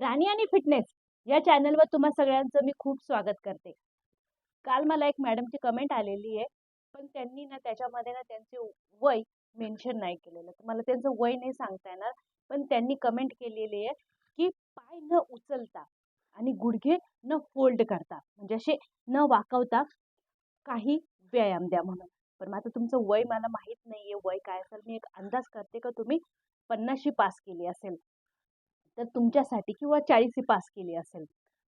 राणी आणि फिटनेस या चॅनलवर तुम्हा सगळ्यांचं मी खूप स्वागत करते. काल मला एक मॅडमची कमेंट आलेली आहे पण त्यांनी ना त्याच्यामध्ये ना त्यांचे वय मेन्शन नाही केलेलं. तुम्हाला त्यांचं वय नाही सांगता येणार पण त्यांनी कमेंट केलेली आहे की पाय न उचलता आणि गुडघे न फोल्ड करता म्हणजे असे न वाकवता काही व्यायाम द्या म्हणून. पण मग आता तुमचं वय मला माहीत नाही आहे वय काय असेल मी एक अंदाज करते का तुम्ही? पन्नासशी पास केली असेल. तर तुमच्यासाठी किंवा चाळीसी पास केली असेल.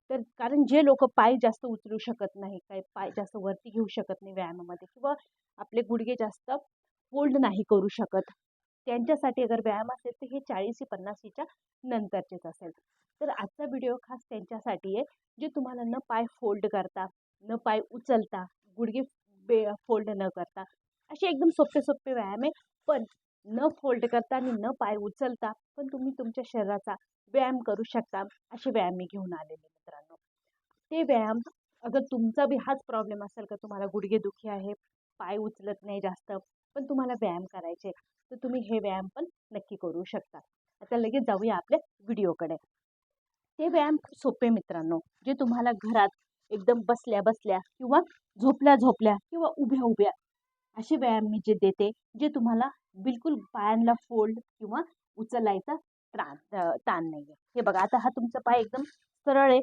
तर कारण जे लोक पाय जास्त उचलू शकत नाही काही पाय जास्त वरती घेऊ शकत नाही व्यायामामध्ये किंवा आपले गुडघे जास्त फोल्ड नाही करू शकत त्यांच्यासाठी अगर व्यायाम असेल तर हे चाळीसी पन्नासीच्या नंतरचेच असेल. तर आजचा व्हिडिओ खास त्यांच्यासाठी आहे जे तुम्हाला न पाय फोल्ड करता न पाय उचलता गुडघे बे फोल्ड न करता असे एकदम सोपे सोपे व्यायाम आहे. पण न फोल्ड करता आणि न पाय उचलता पण तुम्ही तुमच्या शरीराचा व्यायाम करू शकता असे व्यायाम मी घेऊन आलेले मित्रांनो. ते व्यायाम अगर तुमचा बी हाच प्रॉब्लेम असेल का तुम्हाला गुडघेदुखी आहे पाय उचलत नाही जास्त पण तुम्हाला व्यायाम करायचे तर तुम्ही हे व्यायाम पण नक्की करू शकता. आता लगेच जाऊया आपल्या व्हिडिओकडे. ते व्यायाम खूप सोपे मित्रांनो. जे तुम्हाला घरात एकदम बसल्या बसल्या किंवा झोपल्या झोपल्या किंवा उभ्या उभ्या असे व्यायाम मी जे देते जे तुम्हाला बिलकुल पायांना फोल्ड किंवा उचलायचा त्रास ताण नाही आहे हे बघा आता हा तुमचा पाय एकदम सरळ आहे.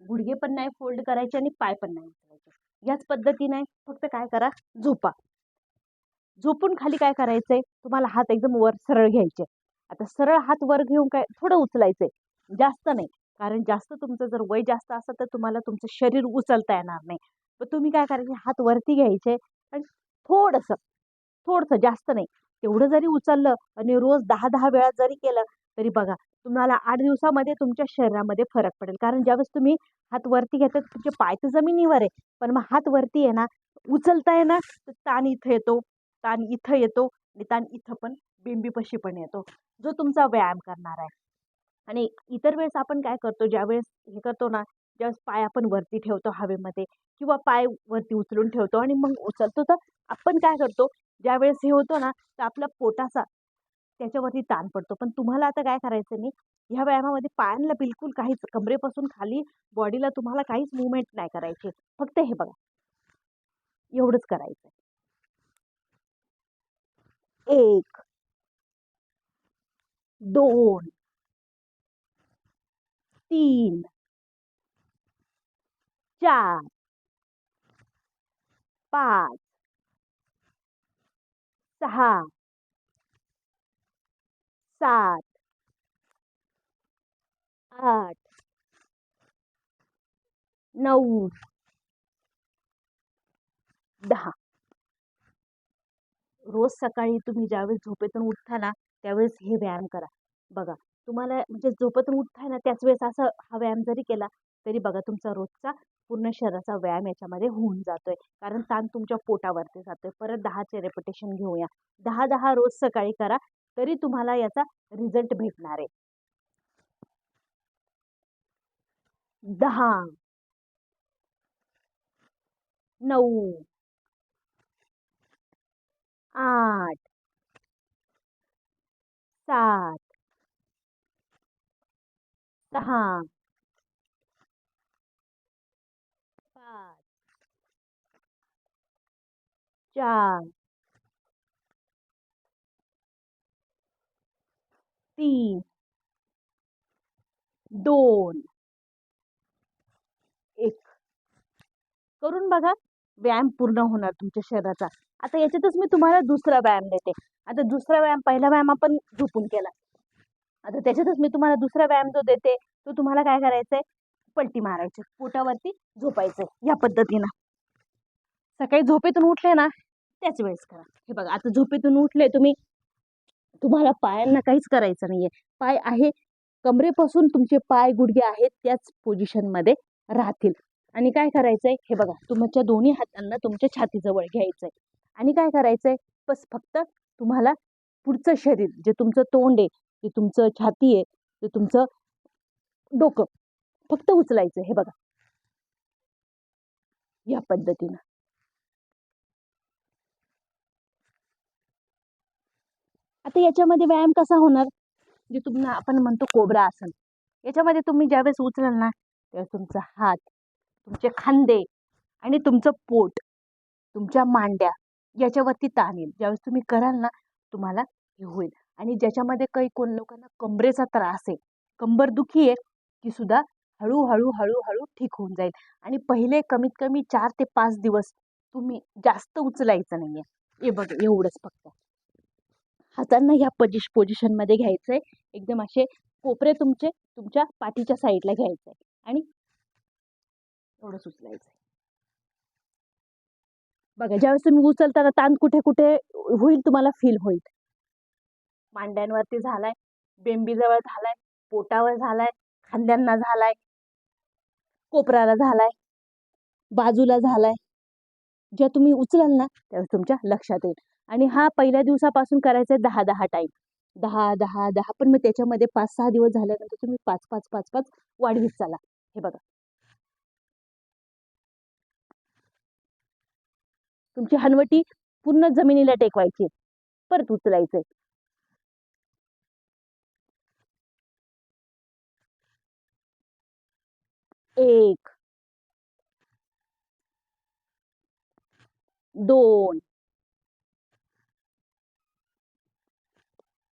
गुडघे पण नाही फोल्ड करायचे आणि पाय पण नाही उचलायचे. याच पद्धतीने फक्त काय करा? झोपा. झोपून खाली काय करायचंय? तुम्हाला हात एकदम वर सरळ घ्यायचे. आता सरळ हात वर घेऊन काय? थोडं उचलायचंय. जास्त नाही. कारण जास्त तुमचं जर वय जास्त असेल तर तुम्हाला तुमचं शरीर उचलता येणार नाही. पण तुम्ही काय करायचे? हात वरती घ्यायचे आणि थोडंसं थोडंसं जास्त नाही. तेवढं जरी उचललं आणि रोज दहा दहा वेळा जरी केलं तरी बघा तुम्हाला आठ दिवसामध्ये तुमच्या शरीरामध्ये फरक पडेल. कारण ज्यावेळेस तुम्ही हात वरती घेता तुमचे पाय तर जमिनीवर आहे. पण मग हात वरती आहे ना उचलताय ना तर ताण इथं येतो ताण इथं येतो आणि ताण इथं पण बिंबीपशी पण येतो. जो तुमचा व्यायाम करणार आहे. आणि इतर वेळेस आपण काय करतो ज्यावेळेस हे करतो ना ज्यावेळेस पाय आपण वरती ठेवतो हवेमध्ये किंवा पाय वरती उचलून ठेवतो आणि मग उचलतो तर आपण काय करतो? ज्यावेळेस हे होतो ना तर आपला पोटाचा त्याच्यावरती ताण पडतो. पण तुम्हाला आता काय करायचं नाही ह्या व्यायामामध्ये पायांना बिलकुल काहीच कमरेपासून खाली बॉडीला तुम्हाला काहीच मुवमेंट नाही करायचे. फक्त हे बघा. एवढंच करायचं एक दोन तीन चार पाच सहा सात आठ नऊ दहा. रोज सकाळी तुम्ही ज्यावेळेस झोपेतून उठता ना त्यावेळेस हे व्यायाम करा. बघा तुम्हाला म्हणजे झोपेतून उठताय ना त्याच वेळेस असं हा व्यायाम जरी केला तरी बघा तुमचा रोजचा पूर्ण शरीराचा व्यायाम याच्यामध्ये होऊन जातोय. कारण ताण तुमच्या पोटावरती जातोय. परत दहाचे रेपिटेशन घेऊया. दहा दहा रोज सकाळी करा तरी तुम्हाला याचा रिझल्ट भेटणार आहे. दहा. नऊ. आठ. सात. सहा पाच चार तीन दोन एक करून बघा व्यायाम पूर्ण होणार तुमच्या शरीराचा. आता याच्यातच मी तुम्हाला दुसरा व्यायाम देते. आता दुसरा व्यायाम पहिला व्यायाम आपण झोपून केला. आता त्याच्यातच मी तुम्हाला दुसरा व्यायाम जो देते तो तुम्हाला काय करायचंय? पलटी मारायची पोटावरती झोपायचंय या पद्धतीनं. सकाळी झोपेतून उठले ना त्याच वेळेस करा. हे बघा आता झोपेतून उठले तुम्ही तुम्हाला पायांना काहीच करायचं नाहीये. पाय आहे कमरेपासून तुमचे पाय गुडघे आहेत त्याच पोझिशनमध्ये राहतील. आणि काय करायचंय? हे बघा तुमच्या दोन्ही हातांना तुमच्या छातीजवळ घ्यायचंय. आणि काय करायचंय? बस फक्त तुम्हाला पुढचं शरीर जे तुमचं तोंड आहे जे तुमचं छाती आहे जे तुमचं डोकं फक्त उचलायचं हे बघा. या पद्धतीनं. आता याच्यामध्ये व्यायाम कसा होणार? जे तुम्हाला आपण म्हणतो कोबरा आसन. याच्यामध्ये तुम्ही ज्यावेळेस उचलाल ना त्यावेळेस तुमचा हात तुमचे खांदे आणि तुमचं पोट तुमच्या मांड्या याच्यावरती ताण येईल ज्यावेळेस तुम्ही कराल ना तुम्हाला हे होईल. आणि ज्याच्यामध्ये काही कोण लोकांना कंबरेचा त्रास आहे कंबर दुखी आहे की सुद्धा हळूहळू हळूहळू ठीक होऊन जाईल. आणि पहिले कमीत कमी चार ते पाच दिवस तुम्ही जास्त उचलायचं नाही आहे हे बघ एवढंच फक्त. हातांना ह्या पोजिश पोझिशनमध्ये घ्यायचं आहे एकदम असे कोपरे तुमचे तुमच्या पाठीच्या साईडला घ्यायचं आहे आणि एवढंच उचलायचं आहे बघा ज्यावेळेस तुम्ही उचलताना ताण कुठे कुठे होईल तुम्हाला फील होईल. मांड्यांवरती झालाय बेंबीजवळ झालाय पोटावर झालाय खांद्यांना झालाय कोपराला झालाय बाजूला झालाय. जेव्हा तुम्ही उचलाल ना त्यावेळेस तुमच्या लक्षात येईल. आणि हा पहिल्या दिवसापासून करायचा आहे दहा दहा टाईम दहा दहा दहा. पण मग त्याच्यामध्ये पाच सहा दिवस झाल्यानंतर तुम्ही पाच पाच पाच पाच वाढवीत चाला. हे बघा. तुमची हनवटी पूर्ण जमिनीला टेकवायची परत उचलायचंय. एक. दोन.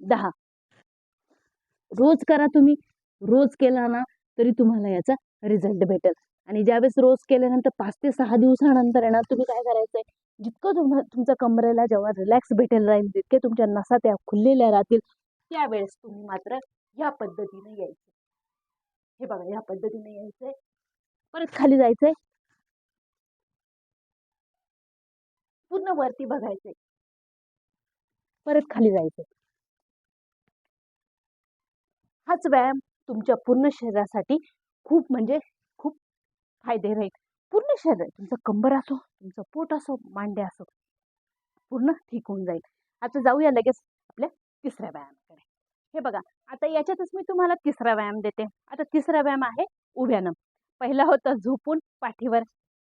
दहा. रोज करा तुम्ही. रोज केला ना तरी तुम्हाला याचा रिझल्ट भेटेल. आणि ज्यावेळेस रोज केल्यानंतर पाच ते सहा दिवसानंतर येणार तुम्ही काय करायचंय? जितकं तुम्हा तुमच्या कमरेला जेव्हा रिलॅक्स भेटेल राहील तितके तुमच्या नसा त्या खुललेल्या राहतील. त्यावेळेस तुम्ही मात्र ह्या पद्धतीने यायचं. हे बघा ह्या पद्धतीने यायचंय. परत खाली जायचंय. पूर्ण वरती बघायचंय. परत खाली जायचंय. हाच व्यायाम तुमच्या पूर्ण शरीरासाठी खूप म्हणजे खूप फायदे राहील. पूर्ण शरीर तुमचं कंबर असो तुमचं पोट असो मांडे असो पूर्ण ठीक होऊन जाईल. आता जाऊया लगेच आपल्या तिसऱ्या व्यायामाकडे. हे बघा आता याच्यातच मी तुम्हाला तिसरा व्यायाम देते. आता तिसरा व्यायाम आहे उभ्यानं. पहिला होता झोपून पाठीवर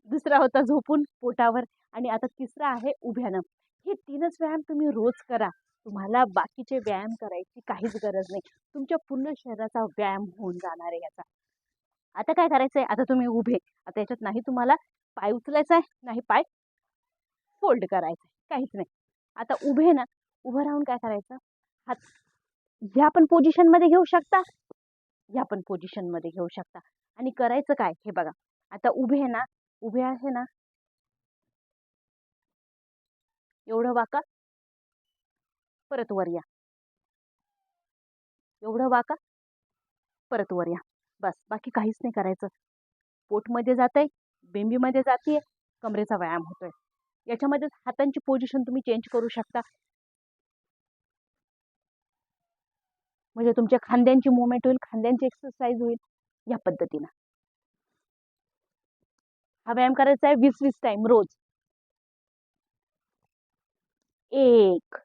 दुसरा होता झोपून पोटावर आणि आता तिसरा आहे उभ्यानं. हे तीनच व्यायाम तुम्ही रोज करा. तुम्हाला बाकीचे व्यायाम करायची काहीच गरज नाही. तुमच्या पूर्ण शरीराचा व्यायाम होऊन जाणार आहे याचा. आता काय करायचं आहे आता तुम्ही उभे आता याच्यात नाही तुम्हाला पाय उचलायचा आहे नाही पाय फोल्ड करायचा आहे काहीच नाही. आता उभे ना उभं राहून काय करायचं? हात ह्या पण पोझिशनमध्ये घेऊ शकता ह्या पण पोझिशनमध्ये घेऊ शकता. आणि करायचं काय? हे बघा. आता उभे ना उभे आहे ना. एवढं वाका. परत वर या. एवढं वाका परत वर या. बस बाकी काहीच नाही करायचं. पोटमध्ये जात आहे बेंबीमध्ये जाते कमरेचा व्यायाम होतोय. याच्यामध्ये हातांची पोझिशन तुम्ही चेंज करू शकता. म्हणजे तुमच्या खांद्यांची मुवमेंट होईल खांद्यांची एक्सरसाइज होईल या पद्धतीनं. हा व्यायाम करायचा आहे वीस वीस टाइम रोज. एक.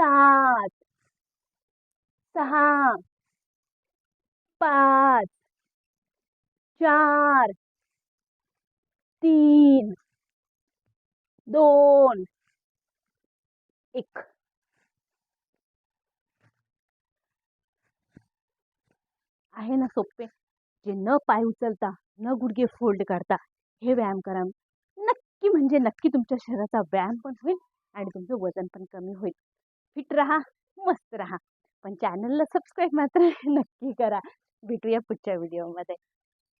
सात सहा पाच चार तीन दोन एक. आहे ना सोपे? जे न पाय उचलता न गुडघे फोल्ड करता हे व्यायाम करा. नक्की म्हणजे नक्की तुमच्या शरीराचा व्यायाम पण होईल आणि तुमचं वजन पण कमी होईल. फिट राहा मस्त राहा. पण चॅनलला सबस्क्राईब मात्र नक्की करा. भेटूया पुढच्या व्हिडिओमध्ये